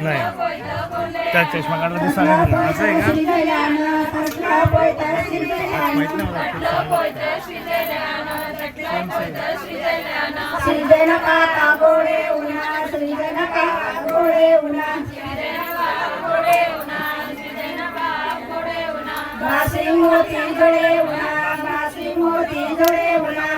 नाही त्या चष्मा काढला दिसला नाही तुला. असं आहे का? माहीत नाही मोती उन्हा मोती उन्हा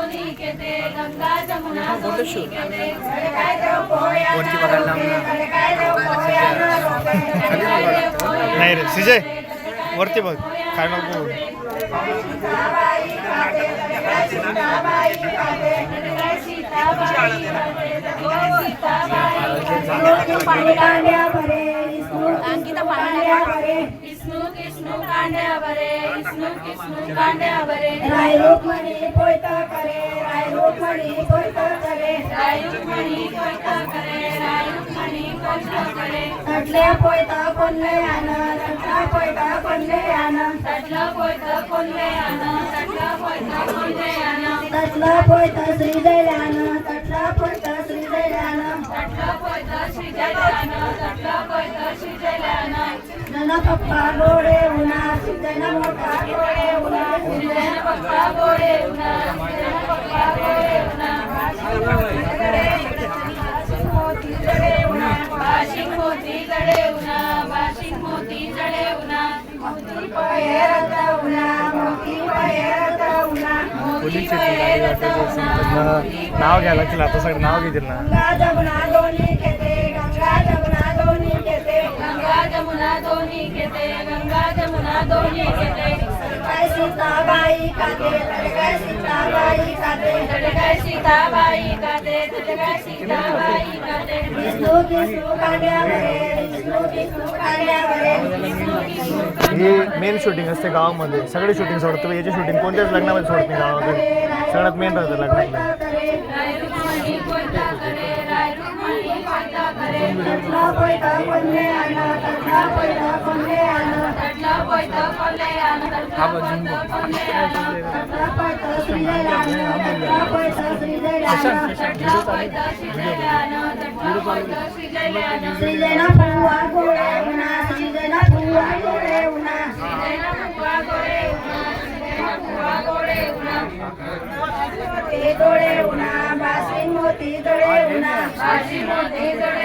पोया वरती बघायला नाही रे सिजय वरती बघ काय नको भरे अंकिता पांड्या भरे विष्णू कृष्णू कांड्या भरे विष्णू कृष्णू कांड्या भरे राय रुक्मणी पोयत करे राय रुक्मणी पोयत करे राय रुक्मणी कोयता करे राय रुक्मणी कोयता करे तटल्या पोयत कोणले आण तटला पोयत कोणले आण तटलं पोयत तटला पोयत श्रीजयान तटलं तटलं कोयतं श्रीजयान जन पप्पा गोडे उन्हा जन मोठा गोडे उन्हा श्रीजन पप्पा गोडे उन्हा श्रीजन पप्पा गोडे उन्हा वाशिक मोती जडे उन्हा वाशिक मोती जडे उन्हा पैरत उन्हा मोती पैरत उन्हा पोलीस येतील गाडी वाटायचं नाव घ्यायला लागतील आता सगळं नाव घेतील ना. दोन्ही घेते दोन्ही घेते गंगा जमुना दोन्ही घेते काय सीताबाई खाते तडकाय सीताबाई खाते तडकाय सीताबाई काते तडकाय सीताबाई काते. विष्णू विष्णू कांड्या भरे विष्णू विष्णू कांड्या भरे ही मेन शूटिंग असते गावामध्ये. सगळे शूटिंग सोडतो याची शूटिंग कोणत्याच लग्नामध्ये सोडत नाही गावामध्ये. सगळ्यात मेन राहतं लग्नातलं. कोयता करे तटला पोयता कोणले आण तटला पोयता कोणले आण तटला कोयता कोल्हे आण तटला कोयता कोल्हे आण तटला पोयता श्रीजयान तटला पोयता श्रीजयान तटला कोयता श्रीजयान तटला कोयता श्रीजयान श्रीजना पुवा गोडे उन्हा श्रीजना पुवा गोडे उन्हा श्रीजयना फुवा गोडे उन्हा श्रीजयना फुवा गोडे उन्हा मोती जोडे उन्हा बासी मोती जोडे उन्हा बाशी मोती जडे उन्हा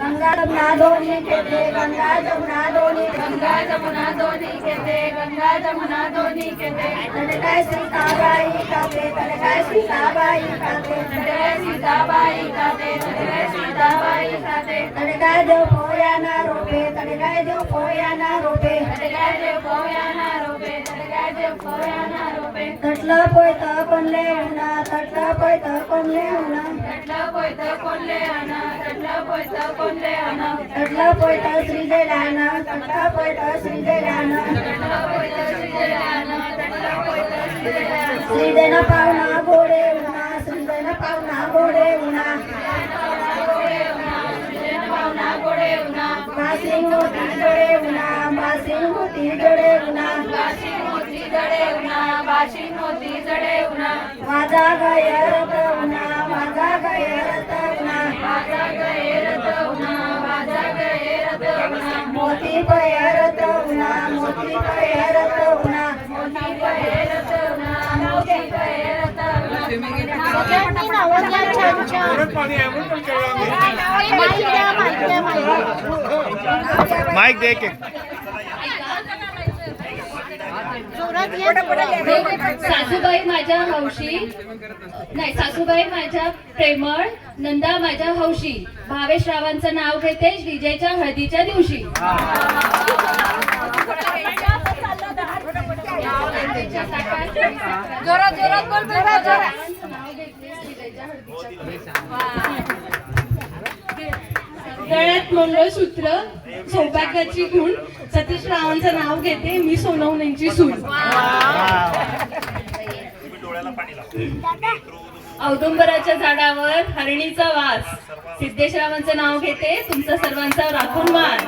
गंगा जमुना दोन्ही घेते गंगा जमुना दोन्ही गंगा जमुना दोन्ही घेते गंगा जमुना दोन्ही घेते तडकाय सीताबाई खाते तडकाय सीताबाई खाते तडकाय सीताबाई खाते तडकाय सीताबाई खाते तडकाय देव पोयाना रोपे तडकाय देव पोयाना रोपे तडकाय देव पोयाना रोपे तडकाय देव पोयाना रोपे तटला पोयत कोणले उन्हा तटला पोयत कोणले उन्हा तटलं कोयतं कोल्हे आणा तटलं कोयतं कोल्हे आणा तटला पोयत श्रीजयान तटला पोयत श्रीजयान तटलं कोयतं श्रीजयान तटलं कोयतं श्रीजयान श्रीजन पावना गोडे उन्हा बासी मोती जडे उन्हा बासी मोती जडे उना बाशी मोती जडे उना बाशी मोती जडे उना. माझा गैरत उना माझा गैरत उन्हा माझा गैरत उन्हा माझा गैरत मोती पैरत उन्हा मोती मोती पैरत माईक दे एक सासूबाई माझ्या हौशी. नाही सासूबाई माझ्या प्रेमळ नंदा माझ्या हौशी. भावेश रावांचं नाव घेते विजयच्या हळदीच्या दिवशी जोरात जोरात बोल जोरात जोरात नाव घेते विजयच्या हळदीच्या गळ्यात मंगळसूत्र सौभाग्याची खूण सतीश रावांचं नाव घेते मी सोनवण्यांची सून. औदुंबराच्या झाडावर हरणीचा वास. सिद्धेशरावांचं नाव घेते तुमचा सर्वांचा राखून मान.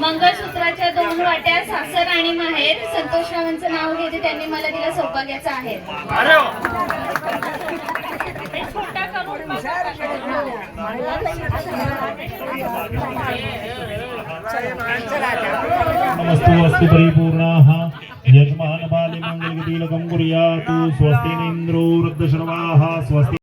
मंगळसूत्राच्या दोन वाट्या सासर आणि माहेर. संतोषरावांचं नाव घेते त्यांनी मला दिला सौभाग्याचा आहे. अरे वा. नमस्तु अस्तु परिपूर्णाः। यजमान बाले मङ्गलगतिलकं कुर्यात् स्वस्ति नेन्द्रो वृद्धशर्वाः स्वस्ति